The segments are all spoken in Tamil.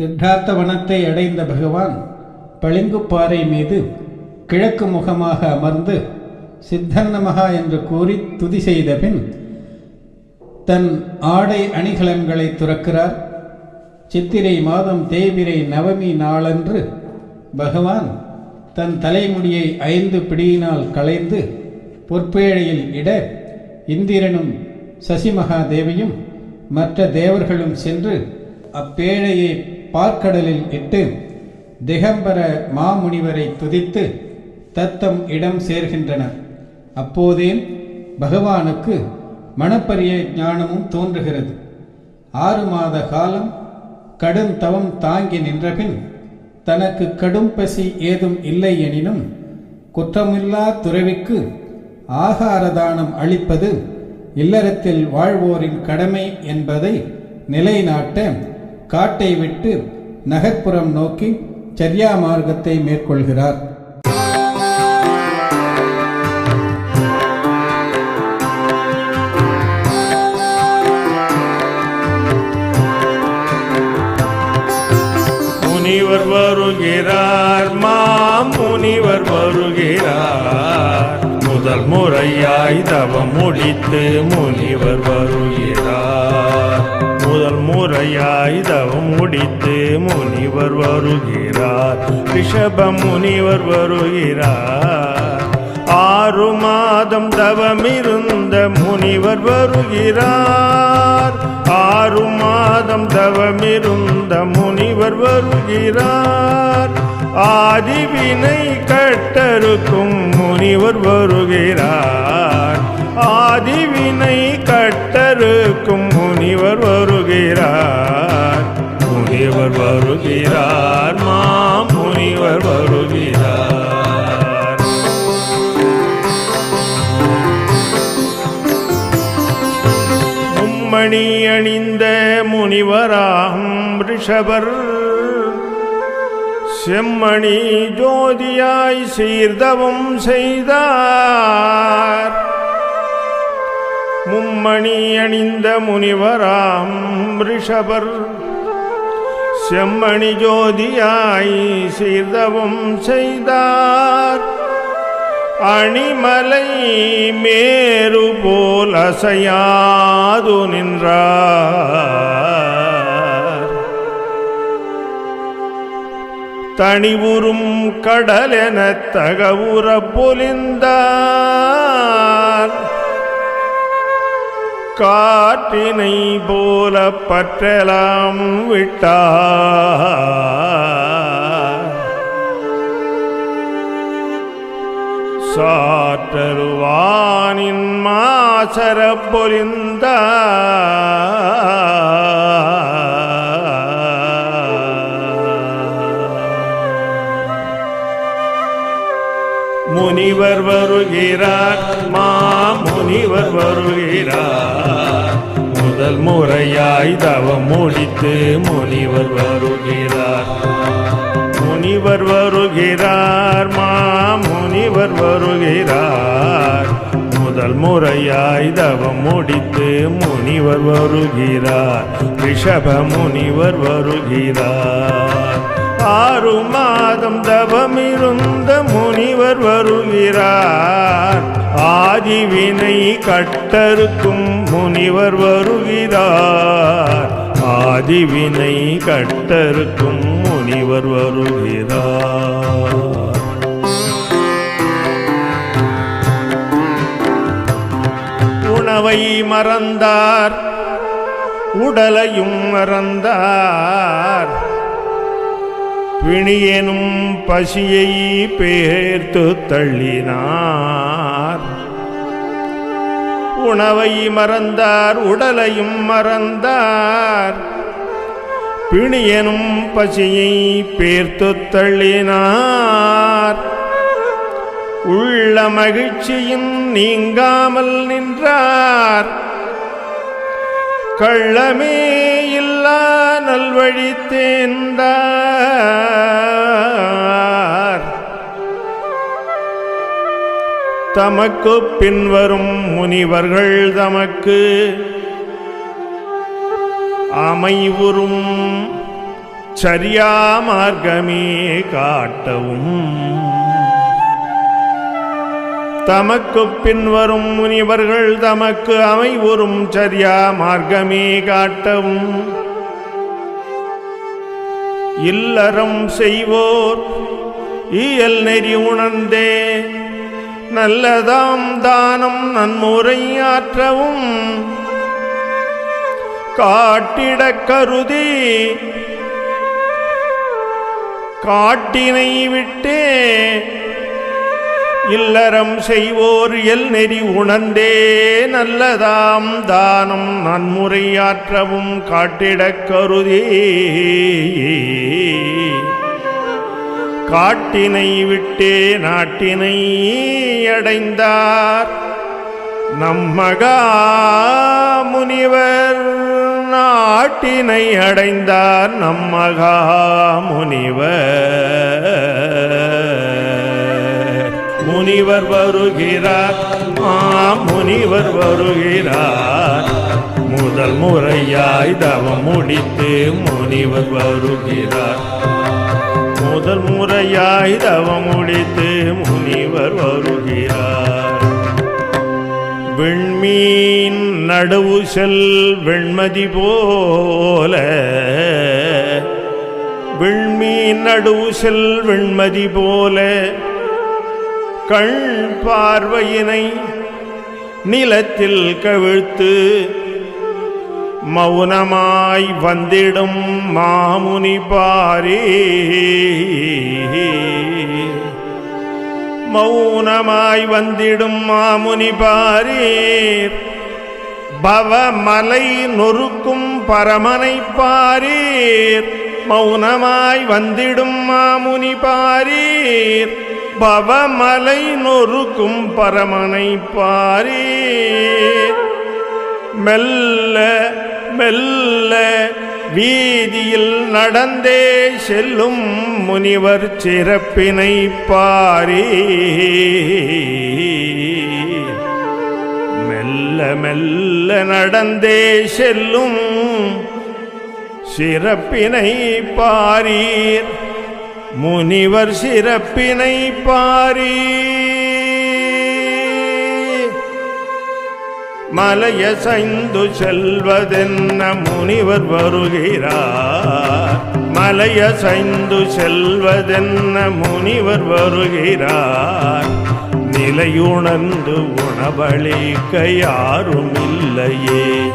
சித்தார்த்த வனத்தை அடைந்த பகவான் பளிங்குப்பாறை மீது கிழக்கு முகமாக அமர்ந்து சித்தன் நமகா என்று கூறி துதி செய்த பின் தன் ஆடை அணிகலன்களை துறக்கிறார். சித்திரை மாதம் தேய்பிரை நவமி நாளன்று பகவான் தன் தலைமுடியை ஐந்து பிடியினால் களைந்து பொற்பேழையில் இட இந்திரனும் சசிமகாதேவியும் மற்ற தேவர்களும் சென்று அப்பேழையை பார்க்கடலில் இட்டு திகம்பர மாமுனிவரை துதித்து தத்தம் இடம் சேர்கின்றனர். அப்போதே பகவானுக்கு மணப்பரிய ஞானமும் தோன்றுகிறது. ஆறு மாத காலம் கடும் தவம் தாங்கி நின்றபின் தனக்கு கடும் பசி ஏதும் இல்லை எனினும் குற்றமில்லா துறவிக்கு ஆகாரதானம் அளிப்பது இல்லறத்தில் வாழ்வோரின் கடமை என்பதை நிலைநாட்ட காட்டை விட்டு நகர்ப்புறம் நோக்கி சரியா மார்க்கத்தை மேற்கொள்கிறார். முனிவர் வருகிறார் மாம் முனிவர் வருகிறார். முதல் முறையாய் தவம் முடித்து முனிவர் வருகிறார். முதல் முறையாய் தவம் முடித்து முனிவர் வருகிறார். ரிஷப முனிவர் வருகிறார். ஆறு மாதம் தவமிருந்த முனிவர் வருகிறார். ஆறு மாதம் தவமிருந்த முனிவர் வருகிறார். ஆதிவினை கட்டருக்கும் முனிவர் வருகிறார். ஆதிவினை கட்டருக்கும் முனிவர் வரு முனிவர் வருகிறார். மா முனிவர் வருகிறார். மும்மணி அணிந்த முனிவராகும் ரிஷபர். செம்மணி ஜோதியாய் சீர்தவம் செய்தார். மும்மணி அணிந்த முனிவராம் ரிஷபர். செம்மணி ஜோதியாய் செய்தவும் செய்தார். அணிமலை மேரு போல் அசையாது நின்றார். தனிவுறும் கடலென தகவுற பொலிந்தார். காற்றினை போல பற்றலாம் விட்டா. சாற்றருவானின் மாசர முனிவர் வருகிறார். மா முனிவர் வருகிறார். முதல் முறையாய் தவம் முடித்து முனிவர் வருகிறார். முனிவர் வருகிறார். மா முனிவர் வருகிறார். முதல் முறையாய் தவம் முடித்து முனிவர் வருகிறார். ரிஷப முனிவர் வருகிறார். ஆறு மாதம் தவமிருந்த முனிவர் வருகிறார். ஆதிவினை கட்டருக்கும் முனிவர் வருகிறார். ஆதிவினை கட்டருக்கும் முனிவர் வருகிறார். உணவை மறந்தார் உடலையும் மறந்தார். பிணியெனும் பசியை பேர்த்து தள்ளினார். உணவை மறந்தார் உடலையும் மறந்தார். பிணியெனும் பசியை பேர்த்து தள்ளினார். உள்ள மகிழ்ச்சியின் நீங்காமல் நின்றார். கள்ளமே நல்வழி தேர்ந்தார். தமக்கு பின்வரும் முனிவர்கள் தமக்கு அமைவுறும் சரியா மார்க்கமே காட்டவும். தமக்கு பின்வரும் முனிவர்கள் தமக்கு அமைவுறும் சரியா மார்க்கமே காட்டவும். இல்லறம் செய்வோர். இயல் நெறி உணர்ந்தே. நல்லதாம் தானம் நன்முறையாற்றவும் காட்டிட கருதி. காட்டினை விட்டே. இல்லறம் செய்வோர் எல் நெறி உணர்ந்தே நல்லதாம் தானம் நன்முறையாற்றவும் காட்டிடக் கருதி. காட்டினை விட்டே நாட்டினை அடைந்தார் நம்மகா முனிவர். நாட்டினை அடைந்தார் நம்மகா முனிவர். முனிவர் வருகிறார். ஆ முனிவர் வருகிறார். முதல் முறையாய் தவம் முடித்து முனிவர் வருகிறார். முதல் முறையாய் தவம் முடித்து முனிவர் வருகிறார். விண்மீன் நடுவு செல் வெண்மதி போல. விண்மீன் நடுவு செல் வெண்மதி போல. கண் பார்வையினை நிலத்தில் கவிழ்த்து மௌனமாய் வந்திடும் மாமுனி பாரே. மௌனமாய் வந்திடும் மாமுனி பாரீர் பவமலை நொறுக்கும் பரமனை பாரீர் மௌனமாய் வந்திடும் மாமுனி பாரீர் பவமலை நொறுக்கும் பரமனை பாரி. மெல்ல மெல்ல வீதியில் நடந்தே செல்லும் முனிவர் சிறப்பினை பாரி. மெல்ல மெல்ல நடந்தே செல்லும் சிறப்பினை பாரீர். முனிவர் சிறப்பினை பாரீர் மலையசைந்து செல்வதென்ன முனிவர் வருகிறார்? மலையசைந்து செல்வதென்ன முனிவர் வருகிறார்? நிலையுணர்ந்து உணவளிக்க யாரும் இல்லையே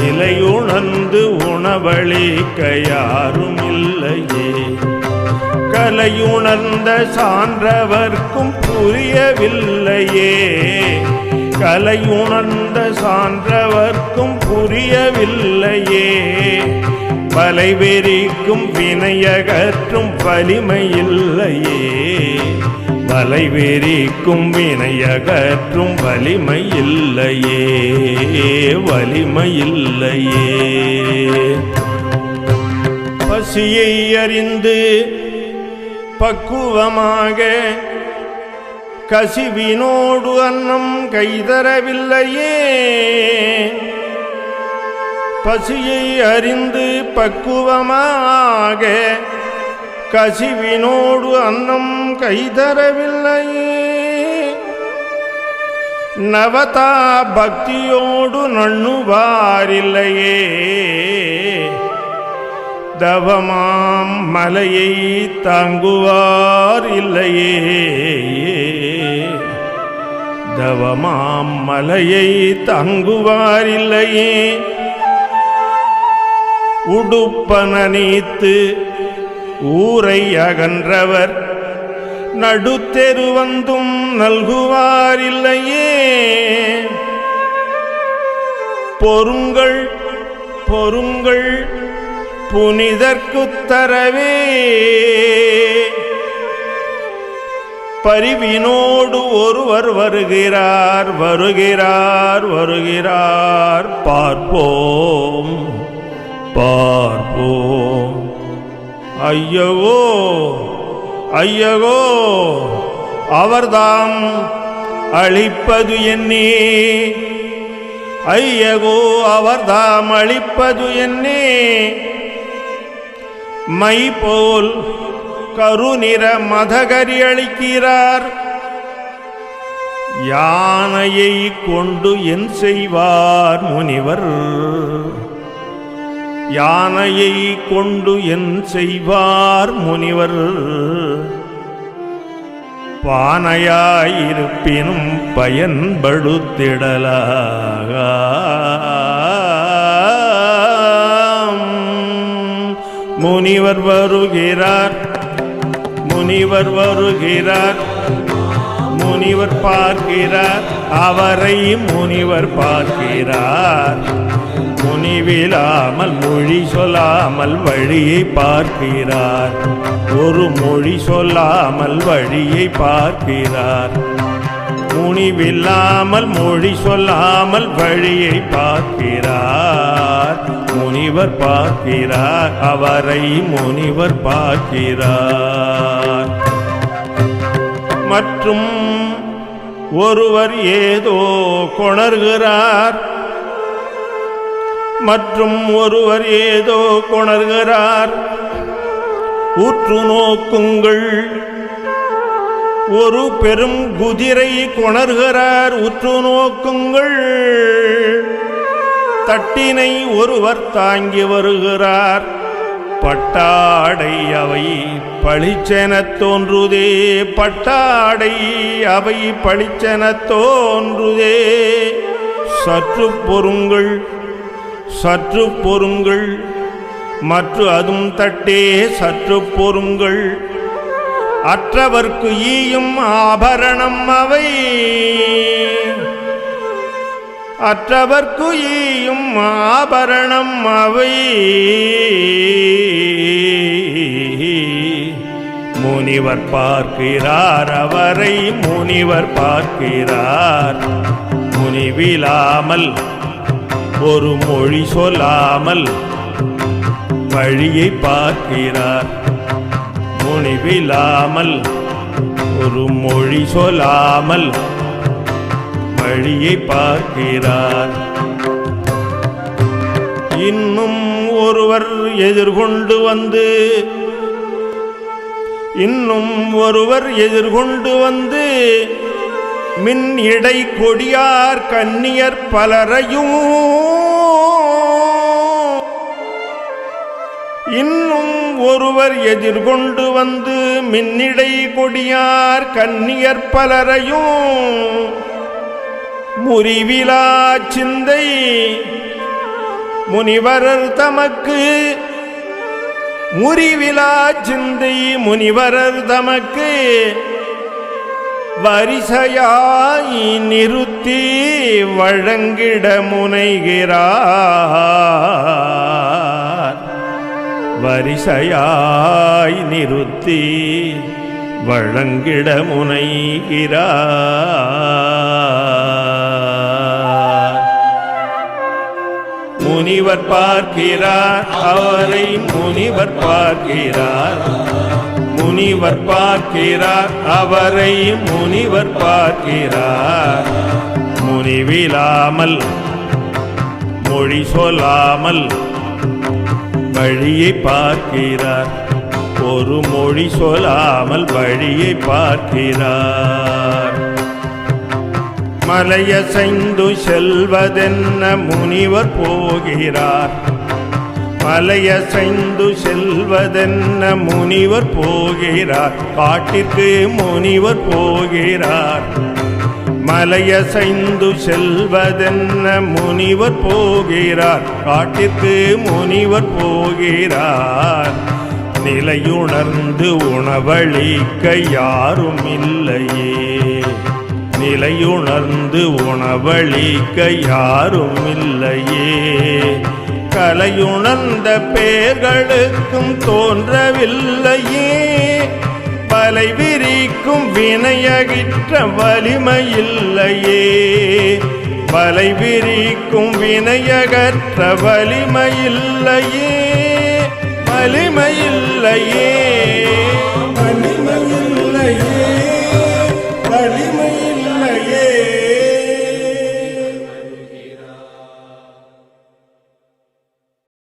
நிலையுணர்ந்து உணவளிக்க யாரும் இல்லையே கலையுணர்ந்த சான்றவர்க்கும் புரியவில்லையே. கலையுணர்ந்த சான்றவர்க்கும் புரியவில்லையே. வலைவெறிக்கும் வினையகற்றும் வலிமையில்லையே. வலைவெறிக்கும் வினையகற்றும் வலிமையில்லையே. வலிமையில்லையே. பசியை அறிந்து பக்குவமாக கசிவினோடு அன்னம் கைதரவில்லையே. பசியை அறிந்து பக்குவமாக கசிவினோடு அன்னம் கைதரவில்லையே. நவதா பக்தியோடு நண்ணுவாரில்லையே. தவமாம் மலையை தாங்குவார் இல்லையே. தவமாம் மலையை தாங்குவார் இல்லையே. உடுப்பனீத்து ஊரை அகன்றவர் நடுத்தெரு வந்தும் நல்குவார் இல்லையே. பொருங்கள் பொருங்கள் புனிதற்குத்தரவே. பரிவினோடு ஒருவர் வருகிறார் வருகிறார் வருகிறார். பார்ப்போம் பார்ப்போம். ஐயகோ ஐயகோ அவர்தாம் அழிப்பது என்னே. ஐயகோ அவர்தாம் அழிப்பது என்னே. மை போல் கருநிற மதகரி அளிக்கிறார். யானையை கொண்டு என் செய்வார் முனிவர். யானையை கொண்டு என் செய்வார் முனிவர். பானையாயிருப்பினும் பயன்படுத்திடலாக முனிவர் வருகிறார். முனிவர் வருகிறார். முனிவர் பார்க்கிறார். அவரை முனிவர் பார்க்கிறார். முனிவிலாமல் மொழி சொல்லாமல் வழியை பார்க்கிறார். ஒரு மொழி சொல்லாமல் வழியை பார்க்கிறார். முனிவில்லாமல் மொழி சொல்லாமல் வழியை பார்க்கிறார். முனிவர் பார்க்கிறார் அவரை முனிவர் பார்க்கிறார். மற்றும் ஒருவர் ஏதோ கொணர்கிறார். மற்றும் ஒருவர் ஏதோ கொணர்கிறார். உற்று நோக்குங்கள். ஒரு பெரும் குதிரை கொணர்கிறார். உற்று நோக்குங்கள். தட்டினை ஒருவர் தாங்கி வருகிறார். பட்டாடை அவை பளிச்செனத் தோன்றுதே பட்டாடை அவை பளிச்செனத் தோன்றுதே. சற்று பொறுங்கள் சற்று பொறுங்கள் மற்ற அதும் தட்டே சற்று பொறுங்கள். அற்றவர்க்கு ஈயும் ஆபரணம் அவை. அற்றவர்க்கு ஈயும் ஆபரணம் அவை. முனிவர் பார்க்கிறார் அவரை முனிவர் பார்க்கிறார். முனிவிலாமல் ஒரு மொழி சொல்லாமல் வழியை பார்க்கிறார். முனிவிலாமல் ஒரு மொழி சொல்லாமல் வழியை பார்க்கிறார். இன்னும் ஒருவர் எதிர்கொண்டு வந்து இன்னும் ஒருவர் எதிர்கொண்டு வந்து மின் இடை கொடியார் கன்னியர் பலரையும் இன்னும் ஒருவர் எதிர்கொண்டு வந்து மின்னிடை கொடியார் கன்னியர் பலரையும் முறிவிலா சிந்தை. முனிவரர் தமக்கு முறிவிலா சிந்தை. முனிவரர் தமக்கு வரிசையாய் நிறுத்தி வழங்கிட முனைகிறார். வரிசையாய் நிறுத்தி வழங்கிட முனைகிறார். முனிவர் பார்க்கிறார். அவரை முனிவர் பார்க்கிறார். முனிவர் பார்க்கிறார். அவரை முனிவர் பார்க்கிறார். முனிவிலாமல் மொழி சொல்லாமல் வழியை பார்க்கிறார். ஒரு மொழி சொல்லாமல் வழியை பார்க்கிறார். மலையசைந்து செல்வதென்ன முனிவர் போகிறார்? மலையசைந்து செல்வதென்ன முனிவர் போகிறார்? காட்டிற்கு முனிவர் போகிறார். மலையசைந்து செல்வதென்ன முனிவர் போகிறார்? காட்டிற்கு முனிவர் போகிறார். நிலையுணர்ந்து உணவளிக்க யாரும் இல்லையே நிலையுணர்ந்து உணவளிக்க யாரும் இல்லையே கலையுணர்ந்த பேர்களுக்கும் தோன்றவில்லையே. வலை விரிக்கும் வினையகிற்ற வலிமையில்லையே. வலை விரிக்கும் வினையகற்ற வலிமையில்லையே. வலிமையில்லையே. வலிமையில்லையே.